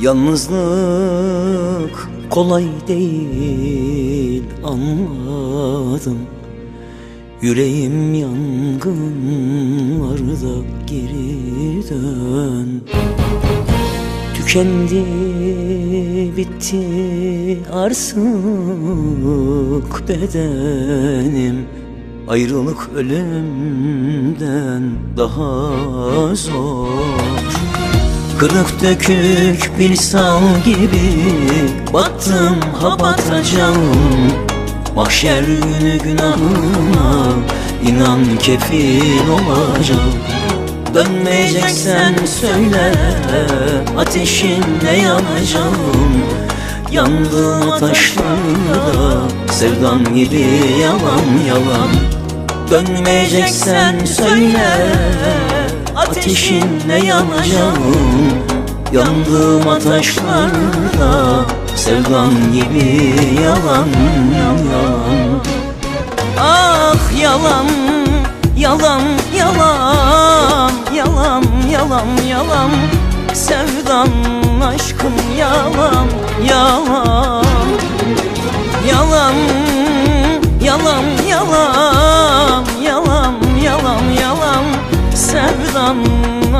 Yalnızlık kolay değil anladım. Yüreğim yangınlarda geri dön. Tükendi bitti arsık bedenim. Ayrılık ölümden daha zor Kırık dökük bir sal gibi Battım ha batacağım. Mahşer günü günahıma inan kefil olacağım. Dönmeyeceksen söyle Ateşinle yanacağım. Yandığım taşlarda Sevdan gibi yalan yalan. Dönmeyeceksen söyle Ateşinle yanacağım Yandığım ateşlarda Sevdan gibi yalan yalan. Ah yalan, yalan, yalan, yalan, yalan, yalan. Sevdan aşkım yalan Yalan, yalan,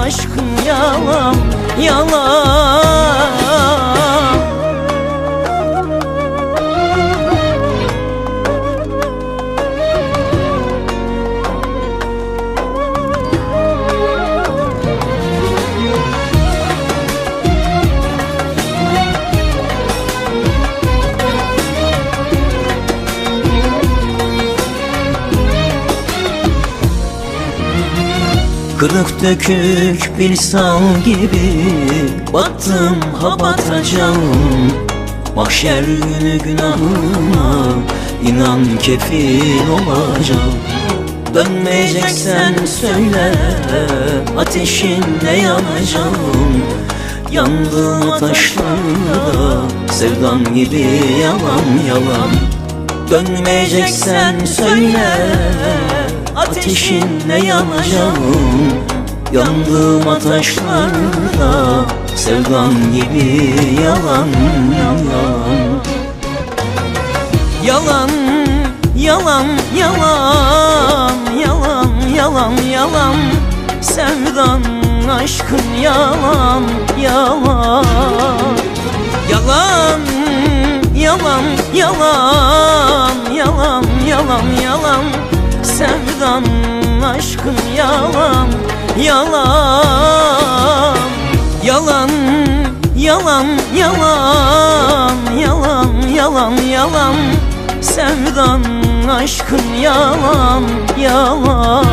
aşkım yalan, Kırık dökük bir sal gibi Battım ha batacağım. Mahşer günü günahıma inan kefil olacağım. Dönmeyeceksen söyle Ateşinle yanacağım. Yandığım taşlarda Sevdan gibi yalan yalan. Dönmeyeceksen söyle Ateşinle yanacağım Yandığım ateşlarda Sevdan gibi yalan yalan. Yalan, yalan, yalan, yalan, yalan, yalan Sevdan aşkım yalan, yalan. Yalan, yalan, yalan, yalan, yalan, yalan yalan, yalan. Yalan, yalan, yalan, yalan, yalan, yalan. Sevdan Yalan, yalan, yalan